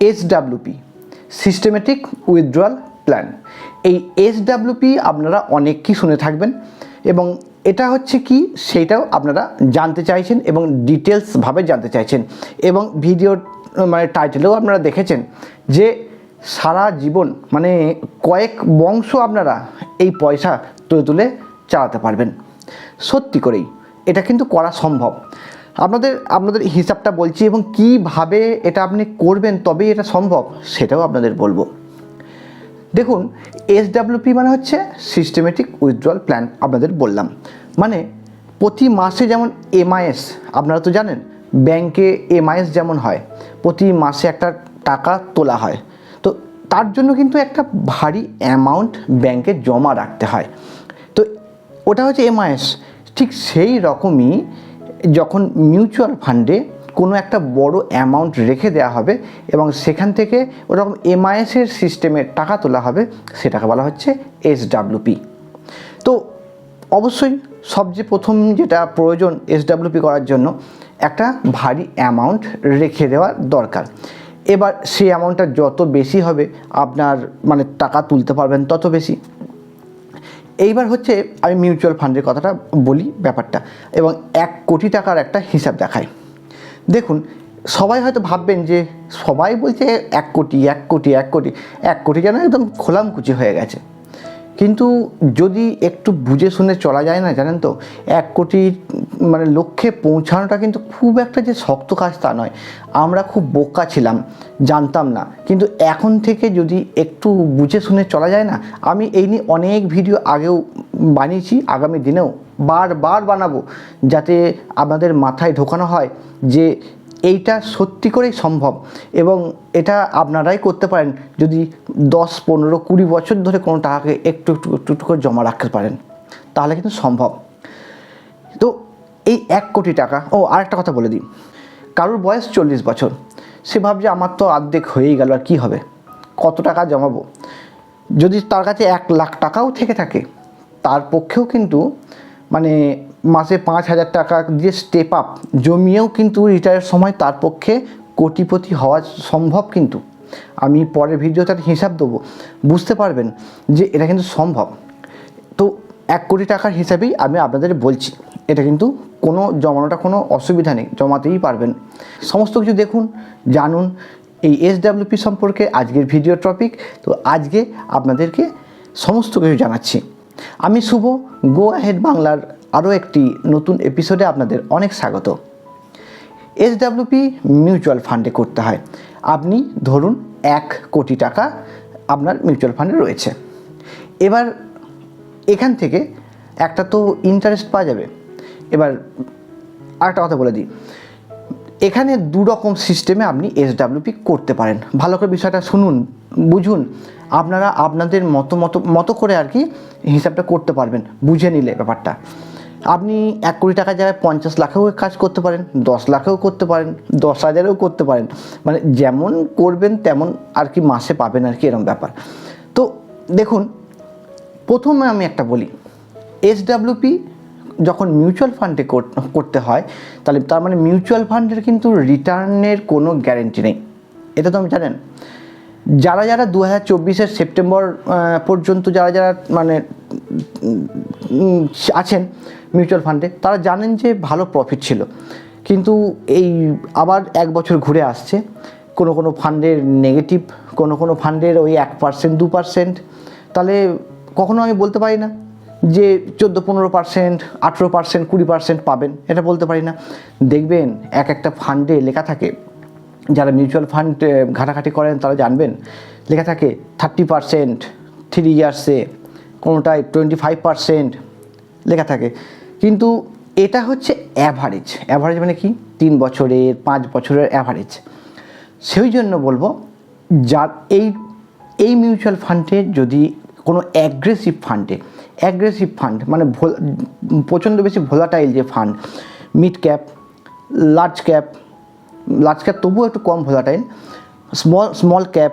SWP systematic withdrawal plan এই SWP আপনারা অনেকই শুনে থাকবেন এবং এটা হচ্ছে কি সেইটাও আপনারা জানতে চাইছেন এবং ডিটেলসভাবে জানতে চাইছেন। এবং ভিডিওর মানে টাইটেলেও আপনারা দেখেছেন যে সারা জীবন মানে কয়েক বংশ আপনারা এই পয়সা তুলে তুলে চালাতে পারবেন। সত্যি করেই, এটা কিন্তু করা সম্ভব। আপনাদের আপনাদের হিসাবটা বলছি এবং কীভাবে এটা আপনি করবেন তবেই এটা সম্ভব, সেটাও আপনাদের বলব। দেখুন এসডাব্লিউপি মানে হচ্ছে সিস্টেমেটিক উইথড্রয়াল প্ল্যান আপনাদের বললাম। মানে প্রতি মাসে যেমন এমআইএস আপনারা তো জানেন, ব্যাংকে এমআইএস যেমন হয়, প্রতি মাসে একটা টাকা তোলা হয়। তো তার জন্য কিন্তু একটা ভারী অ্যামাউন্ট ব্যাংকে জমা রাখতে হয়। তো ওটা হচ্ছে এমআইএস ঠিক সেই রকমই যখন মিউচুয়াল ফান্ডে কোনো একটা বড় অ্যামাউন্ট রেখে দেওয়া হবে এবং সেখান থেকে ওরকম এমআইএসের সিস্টেমে টাকা তোলা হবে, সেটাকে বলা হচ্ছে এসডাব্লিউপি তো অবশ্যই সবচেয়ে প্রথম যেটা প্রয়োজন এসডাব্লিউপি করার জন্য, একটা ভারী অ্যামাউন্ট রেখে দেওয়ার দরকার। এবার সেই অ্যামাউন্টটা যত বেশি হবে, আপনার মানে টাকা তুলতে পারবেন তত বেশি। এইবার হচ্ছে আমি মিউচুয়াল ফান্ডের কথাটা বলি ব্যাপারটা, এবং এক কোটি টাকার একটা হিসাব দেখাই। দেখুন, সবাই হয়তো ভাববেন যে সবাই বলছে এক কোটি এক কোটি এক কোটি এক কোটি যেন একদম খোলামকুচি হয়ে গেছে। কিন্তু যদি একটু বুঝে শুনে চলা যায় না জানেন তো, এক কোটি মানে লক্ষ্যে পৌঁছানোটা কিন্তু খুব একটা যে শক্ত কাজ তা নয়। আমরা খুব বোকা ছিলাম, জানতাম না। কিন্তু এখন থেকে যদি একটু বুঝে শুনে চলা যায় না, আমি এই নিয়ে অনেক ভিডিও আগেও বানিয়েছি, আগামী দিনেও বারবার বানাবো, যাতে আপনাদের মাথায় ঢোকানো হয় যে এইটা সত্যি করেই সম্ভব। এবং এটা আপনারাই করতে পারেন, যদি দশ, পনেরো, কুড়ি বছর ধরে কোনো টাকাকে একটু একটু একটু একটু করে জমা রাখতে পারেন, তাহলে কিন্তু সম্ভব। এই এক কোটি টাকা। ও, আরেকটা কথা বলে দিই। কারোর বয়স চল্লিশ বছর। সে ভাবছে, আমার তো অর্ধেক হয়েই গেল, আর কী হবে? কত টাকা জমাবো? যদি তার কাছে এক লাখ টাকাও থেকে থাকে, তার পক্ষেও কিন্তু মানে মাসে পাঁচ হাজার টাকা দিয়ে স্টেপ আপ জমিয়েও কিন্তু রিটায়ারের সময় তার পক্ষে কোটিপতি হওয়া সম্ভব কিন্তু। আমি পরের ভিডিওতে হিসাব দেবো। বুঝতে পারবেন যে এটা কিন্তু সম্ভব। তো এক কোটি টাকার হিসাবেই আমি আপনাদের বলছি, এটা কিন্তু কোনো জমানোটা কোনো অসুবিধা নেই, জমাতেই পারবেন। সমস্ত কিছু দেখুন, জানুন, এই এসডাব্লিউপি সম্পর্কে আজকের ভিডিও টপিক তো আজকে আপনাদেরকে সমস্ত কিছু জানাচ্ছি। আমি শুভ গো অ্যাহেড বাংলার আরও একটি নতুন এপিসোডে আপনাদের অনেক স্বাগত। এসডাব্লিউপি মিউচুয়াল ফান্ডে করতে হয়। আপনি ধরুন এক কোটি টাকা আপনার মিউচুয়াল ফান্ডে রয়েছে। এবার এখান থেকে একটা তো ইন্টারেস্ট পাওয়া যাবে। এবার আরেকটা কথা বলে দিই। এখানে দু রকম সিস্টেমে আপনি এসডাব্লিউপি করতে পারেন। ভালো করে বিষয়টা শুনুন, বুঝুন। আপনারা আপনাদের মতো মতো মতো করে আর কি হিসাবটা করতে পারবেন, বুঝে নিলে ব্যাপারটা। আপনি এক কোটি টাকা জায়গায় পঞ্চাশ লাখেও কাজ করতে পারেন, দশ লাখেও করতে পারেন, দশ হাজারেও করতে পারেন। মানে যেমন করবেন তেমন আর কি মাসে পাবেন আর কি এরকম ব্যাপার। তো দেখুন, প্রথমে আমি একটা বলি। এসডাব্লিউপি যখন মিউচুয়াল ফান্ডে করতে হয়, তাহলে তার মানে মিউচুয়াল ফান্ডের কিন্তু রিটার্নের কোনো গ্যারেন্টি নেই। এটা তো আমি জানেন। যারা যারা দু হাজার চব্বিশের সেপ্টেম্বর পর্যন্ত যারা যারা মানে আছেন মিউচুয়াল ফান্ডে তারা জানেন যে ভালো প্রফিট ছিল। কিন্তু এই আবার এক বছর ঘুরে আসছে। কোনো কোনো ফান্ডের নেগেটিভ কোনো কোনো ফান্ডের ওই এক পার্সেন্ট দু পার্সেন্ট তাহলে কখনো আমি বলতে পারি না। যে চোদ্দ, পনেরো পার্সেন্ট, আঠেরো পার্সেন্ট, কুড়ি পার্সেন্ট পাবেন, এটা বলতে পারি না। দেখবেন এক একটা ফান্ডে লেখা থাকে, যারা মিউচুয়াল ফান্ড ঘাটাঘাটি করেন তারা জানবেন, লেখা থাকে থার্টি পার্সেন্ট থ্রি ইয়ার্সে কোনোটায় টোয়েন্টি ফাইভ পার্সেন্ট, লেখা থাকে। কিন্তু এটা হচ্ছে অ্যাভারেজ অ্যাভারেজ মানে কি? তিন বছরের, পাঁচ বছরের অ্যাভারেজ সেই জন্য বলব, যার এই এই মিউচুয়াল ফান্ডে যদি কোনো অ্যাগ্রেসিভ ফান্ডে অ্যাগ্রেসিভ ফান্ড মানে প্রচণ্ড বেশি ভোলাটাইল যে fund mid cap large cap large cap তবুও একটু কম ভোলাটাইল স্মল স্মল ক্যাপ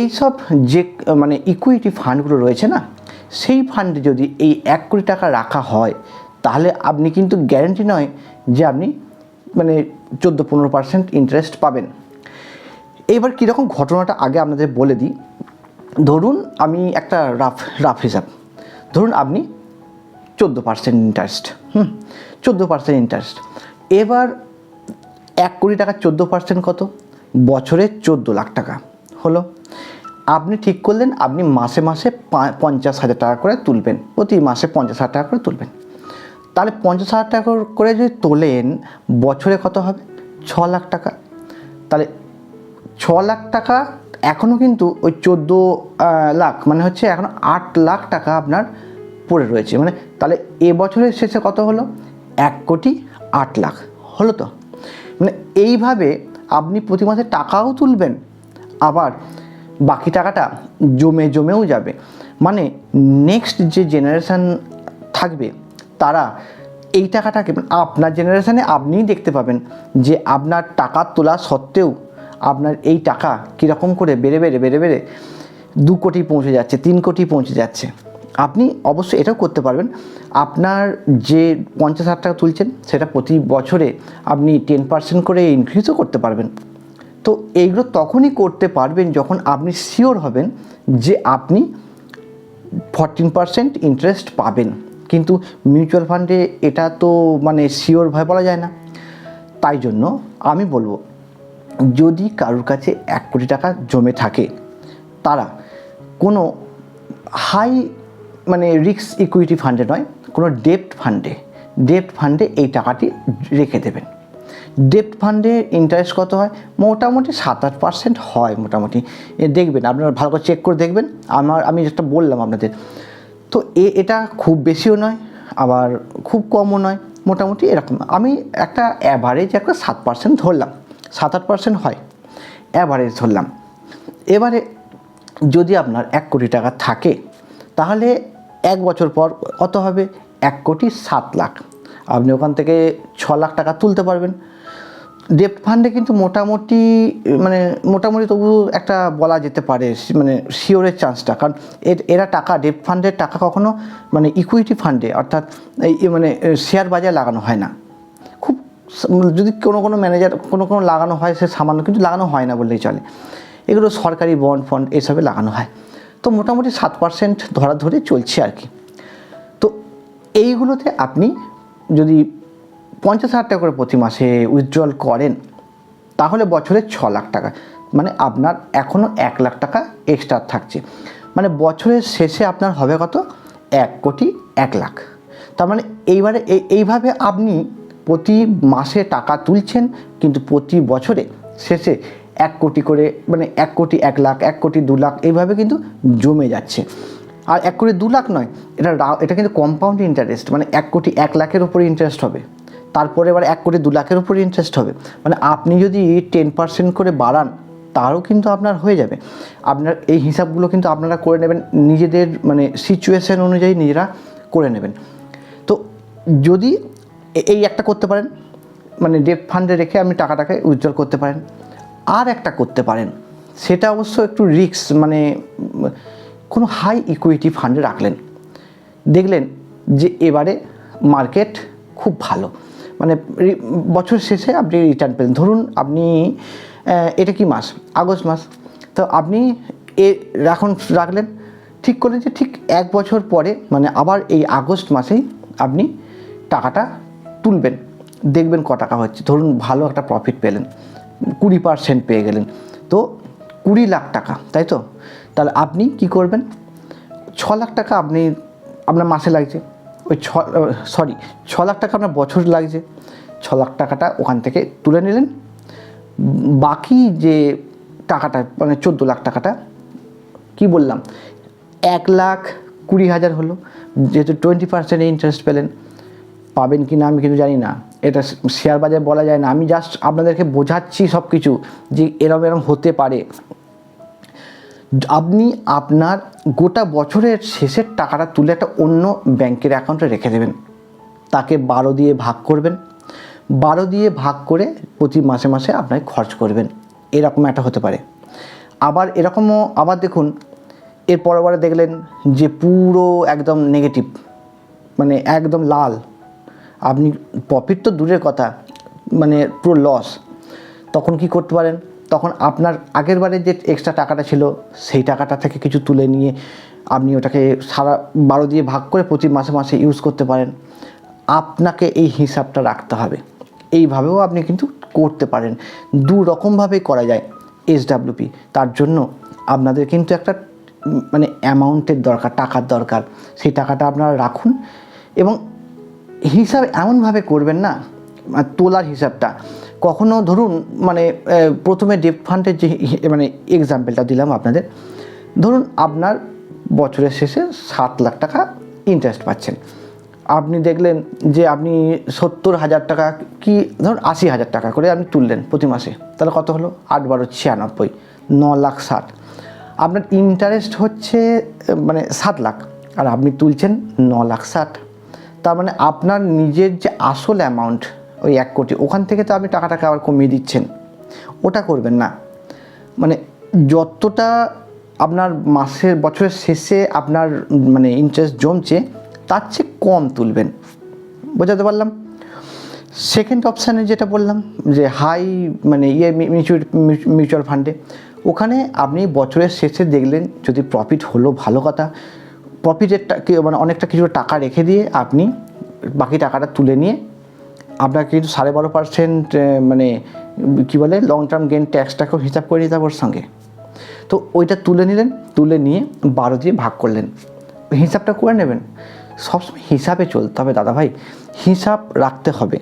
এইসব যে মানে ইকুইটি ফান্ডগুলো রয়েছে না, সেই ফান্ডে যদি এই এক কোটি টাকা রাখা হয়, তাহলে আপনি কিন্তু গ্যারেন্টি নয় যে আপনি মানে চোদ্দ, পনেরো পার্সেন্ট ইন্টারেস্ট পাবেন। এবার কীরকম ঘটনাটা আগে আপনাদের বলে দিই। ধরুন আমি একটা রাফ রাফ হিসাব। ধরুন আপনি চোদ্দ পার্সেন্ট ইন্টারেস্ট হুম, চোদ্দ পার্সেন্ট ইন্টারেস্ট এবার এক কোটি টাকা চোদ্দ পার্সেন্ট কত? বছরে চোদ্দ লাখ টাকা হলো। আপনি ঠিক করলেন, আপনি মাসে মাসে পঞ্চাশ হাজার টাকা করে তুলবেন, প্রতি মাসে পঞ্চাশ হাজার টাকা করে তুলবেন। তাহলে পঞ্চাশ হাজার টাকা করে যদি তোলেন, বছরে কত হবে? ছ লাখ টাকা। তাহলে ছ লাখ টাকা এখনও কিন্তু ওই চোদ্দ লাখ মানে হচ্ছে এখন আট লাখ টাকা আপনার পড়ে রয়েছে। মানে তাহলে এবছরের শেষে কত হলো? এক কোটি আট লাখ। হলো তো? মানে এইভাবে আপনি প্রতি মাসে টাকাও তুলবেন, আবার বাকি টাকাটা জমে জমেও যাবে। মানে নেক্সট যে জেনারেশান থাকবে, তারা এই টাকাটাকে আপনার জেনারেশানে আপনিই দেখতে পাবেন যে আপনার টাকা তোলা সত্ত্বেও আপনার এই টাকা কীরকম করে বেড়ে বেড়ে বেড়ে বেড়ে দু কোটি পৌঁছে যাচ্ছে, তিন কোটি পৌঁছে যাচ্ছে। আপনি অবশ্যই এটাও করতে পারবেন। আপনার যে পঞ্চাশ হাজার টাকা তুলছেন, সেটা প্রতি বছরে আপনি টেন পার্সেন্ট করে ইনক্রিজও করতে পারবেন। তো এইগুলো তখনই করতে পারবেন যখন আপনি শিওর হবেন যে আপনি ফরটিন পার্সেন্ট ইন্টারেস্ট পাবেন। কিন্তু মিউচুয়াল ফান্ডে এটা তো মানে শিওরভাবে বলা যায় না। তাই জন্য আমি বলব যদি কারোর কাছে এক কোটি টাকা জমে থাকে, তারা কোনো হাই মানে রিস্ক ইকুইটি ফান্ডে নয়, কোনো ডেপ্ট ফান্ডে ডেপ্ট ফান্ডে এই টাকাটি রেখে দেবেন। ডেপ্ট ফান্ডের ইন্টারেস্ট কত হয়? মোটামুটি সাত আট পার্সেন্ট হয় মোটামুটি। দেখবেন, আপনারা ভালো করে চেক করে দেখবেন। আমার, আমি যেটা বললাম আপনাদের, তো এ, এটা খুব বেশিও নয়, আবার খুব কমও নয়, মোটামুটি এরকম। আমি একটা অ্যাভারেজ একটা সাত পার্সেন্ট ধরলাম। সাত আট পার্সেন্ট হয়। অ্যাভারেজ ধরলাম। এবারে যদি আপনার এক কোটি টাকা থাকে, তাহলে এক বছর পর কত হবে? এক কোটি সাত লাখ। আপনি ওখান থেকে ছ লাখ টাকা তুলতে পারবেন। ডেপ্ট ফান্ডে কিন্তু মোটামুটি মানে মোটামুটি তবু একটা বলা যেতে পারে মানে শিওরের চান্সটা কারণ এর, এরা টাকা ডেপ্ট ফান্ডের টাকা কখনো মানে ইকুইটি ফান্ডে অর্থাৎ এই মানে শেয়ার বাজারে লাগানো হয় না। যদি কোনো কোনো ম্যানেজার কোনো কোনো লাগানো হয়, সে সামান্য কিন্তু লাগানো হয় না বললেই চলে। এগুলো সরকারি বন্ড ফন্ড এসবে লাগানো হয়। তো মোটামুটি সাত পার্সেন্ট ধরা ধরে চলছে আর কি। তো এইগুলোতে আপনি যদি পঞ্চাশ হাজার টাকা করে প্রতি মাসে উইথড্রল করেন, তাহলে বছরে ছ লাখ টাকা। মানে আপনার এখনও এক লাখ টাকা এক্সট্রা থাকছে। মানে বছরের শেষে আপনার হবে কত? এক কোটি এক লাখ। তার মানে এইবারে এই এইভাবে আপনি প্রতি মাসে টাকা তুলছেন, কিন্তু প্রতি বছরে শেষে এক কোটি করে মানে এক কোটি এক লাখ, এক কোটি দু লাখ এইভাবে কিন্তু জমে যাচ্ছে। আর এক কোটি দু লাখ নয়, এটা এটা কিন্তু কম্পাউন্ড ইন্টারেস্ট মানে এক কোটি এক লাখের উপরে ইন্টারেস্ট হবে। তারপরে এবার এক কোটি দু লাখের উপরে ইন্টারেস্ট হবে। মানে আপনি যদি টেন পার্সেন্ট করে বাড়ান, তারও কিন্তু আপনার হয়ে যাবে। আপনার এই হিসাবগুলো কিন্তু আপনারা করে নেবেন, নিজেদের মানে সিচুয়েশান অনুযায়ী নিজেরা করে নেবেন। তো যদি এই একটা করতে পারেন। মানে ডেপ ফান্ডে রেখে আপনি টাকাটাকে উইথড্রল করতে পারেন। আর একটা করতে পারেন। সেটা অবশ্য একটু রিস্ক মানে কোনো হাই ইকুইটি ফান্ডে রাখলেন। দেখলেন যে এবারে মার্কেট খুব ভালো। মানে বছর শেষে আপনি রিটার্ন পেলেন। ধরুন আপনি এটা কি মাস? আগস্ট মাস। তো আপনি এ, এখন রাখলেন। ঠিক করলেন যে ঠিক এক বছর পরে মানে আবার এই আগস্ট মাসেই আপনি টাকাটা তুলবেন, দেখবেন ক টাকা হচ্ছে। ধরুন ভালো একটা প্রফিট পেলেন, কুড়ি পার্সেন্ট পেয়ে গেলেন। তো কুড়ি লাখ টাকা, তাই তো? তাহলে আপনি কি করবেন? ছ লাখ টাকা আপনি, আপনার মাসে লাগছে। ওই ছ সরি ছ লাখ টাকা আপনার বছর লাগছে। ছ লাখ টাকাটা ওখান থেকে তুলে নিলেন। বাকি যে টাকাটা মানে চোদ্দ লাখ টাকাটা, কি বললাম? এক লাখ কুড়ি হাজার হলো। যেহেতু টোয়েন্টি পার্সেন্ট ইন্টারেস্ট পেলেন পাবেন কি না আমি কিন্তু জানি না। এটা শেয়ার বাজারে বলা যায় না। আমি জাস্ট আপনাদেরকে বোঝাচ্ছি সব কিছু যে এরম এরম হতে পারে। আপনি আপনার গোটা বছরের শেষের টাকাটা তুলে একটা অন্য ব্যাংকের অ্যাকাউন্টে রেখে দেবেন। তাকে বারো দিয়ে ভাগ করবেন। বারো দিয়ে ভাগ করে প্রতি মাসে মাসে আপনাকে খরচ করবেন। এরকম একটা হতে পারে। আবার এরকমও, আবার দেখুন, এর পরে পরে দেখলেন যে পুরো একদম নেগেটিভ মানে একদম লাল। আপনি প্রফিট তো দূরের কথা মানে পুরো লস তখন কি করতে পারেন? তখন আপনার আগের বারে যে এক্সট্রা টাকাটা ছিল, সেই টাকাটা থেকে কিছু তুলে নিয়ে আপনি ওটাকে সারা বারো দিয়ে ভাগ করে প্রতি মাসে মাসে ইউজ করতে পারেন। আপনাকে এই হিসাবটা রাখতে হবে। এইভাবেও আপনি কিন্তু করতে পারেন। দু রকমভাবেই করা যায় এসডাব্লিউপি তার জন্য আপনাদের কিন্তু একটা মানে অ্যামাউন্টের দরকার, টাকার দরকার। সেই টাকাটা আপনারা রাখুন এবং হিসাব এমনভাবে করবেন না তোলার হিসাবটা। কখনো ধরুন মানে প্রথমে ডেপ ফান্ডের যে মানে এক্সাম্পলটা দিলাম আপনাদের। ধরুন আপনার বছরের শেষে সাত লাখ টাকা ইন্টারেস্ট পাচ্ছেন। আপনি দেখলেন যে আপনি সত্তর হাজার টাকা কি, ধরুন আশি হাজার টাকা করে আপনি তুললেন প্রতি মাসে। তাহলে কত হলো? আট বারো ছিয়ানব্বই, ন লাখ ষাট। আপনার ইন্টারেস্ট হচ্ছে মানে সাত লাখ। আর আপনি তুলছেন ন লাখ ষাট। তার মানে আপনার নিজের যে আসল অ্যামাউন্ট ওই এক কোটি, ওখান থেকে তো আপনি টাকাটাকে আবার কমিয়ে দিচ্ছেন। ওটা করবেন না। মানে যতটা আপনার মাসের, বছরের শেষে আপনার মানে ইন্টারেস্ট জমছে, তার চেয়ে কম তুলবেন। বোঝাতে পারলাম? সেকেন্ড অপশানে যেটা বললাম, যে হাই মানে ইয়ে মিউচুয়াল মিউচুয়াল ফান্ডে ওখানে আপনি বছরের শেষে দেখলেন যদি প্রফিট হলো, ভালো কথা। প্রফিটের মানে অনেকটা কিছু টাকা রেখে দিয়ে আপনি বাকি টাকাটা তুলে নিয়ে আপনাকে কিন্তু সাড়ে বারো পার্সেন্ট মানে কী বলে লং টার্ম গেন ট্যাক্সটাকেও হিসাব করে নিতে ওর সঙ্গে। তো ওইটা তুলে নিলেন, তুলে নিয়ে বারো দিয়ে ভাগ করলেন। হিসাবটা করে নেবেন। সবসময় হিসাবে চলতে হবে দাদা ভাই হিসাব রাখতে হবে।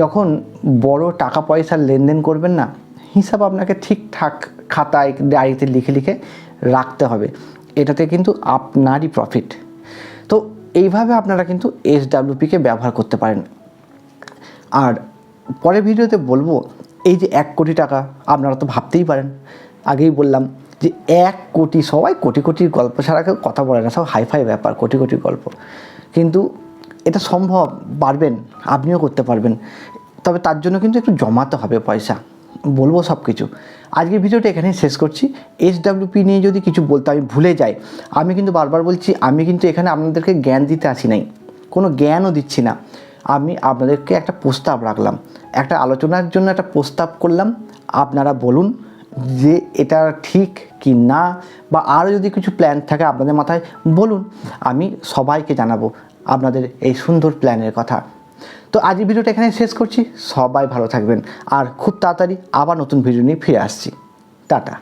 যখন বড় টাকা পয়সার লেনদেন করবেন না, হিসাব আপনাকে ঠিকঠাক খাতায় ডায়েরিতে লিখে লিখে রাখতে হবে। এটাতে কিন্তু আপনারই প্রফিট তো এইভাবে আপনারা কিন্তু এসডাব্লিউপিকে ব্যবহার করতে পারেন। আর পরের ভিডিওতে বলব, এই যে এক কোটি টাকা, আপনারা তো ভাবতেই পারেন। আগেই বললাম যে এক কোটি সবাই কোটি কোটির গল্প ছাড়া কেউ কথা বলে না, সব হাইফাই ব্যাপার, কোটি কোটির গল্প। কিন্তু এটা সম্ভব, পারবেন, আপনিও করতে পারবেন। তবে তার জন্য কিন্তু একটু জমাতে হবে পয়সা, বলব সব কিছু আজকের ভিডিওটা এখানেই শেষ করছি। এইচডাব্লিউপি নিয়ে যদি কিছু বলতে আমি ভুলে যাই, আমি কিন্তু বারবার বলছি, আমি কিন্তু এখানে আপনাদেরকে জ্ঞান দিতে আসি নাই। কোনো জ্ঞানও দিচ্ছি না। আমি আপনাদেরকে একটা প্রস্তাব রাখলাম। একটা আলোচনার জন্য একটা প্রস্তাব করলাম। আপনারা বলুন যে এটা ঠিক কি না, বা আরও যদি কিছু প্ল্যান থাকে আপনাদের মাথায়, বলুন। আমি সবাইকে জানাব আপনাদের এই সুন্দর প্ল্যানের কথা। তো আজ ভিডিওটা এখানে শেষ করছি। সবাই ভালো থাকবেন। আর খুব তাড়াতাড়ি আবার নতুন ভিডিও নিয়ে ফিরে আসছি। টাটা।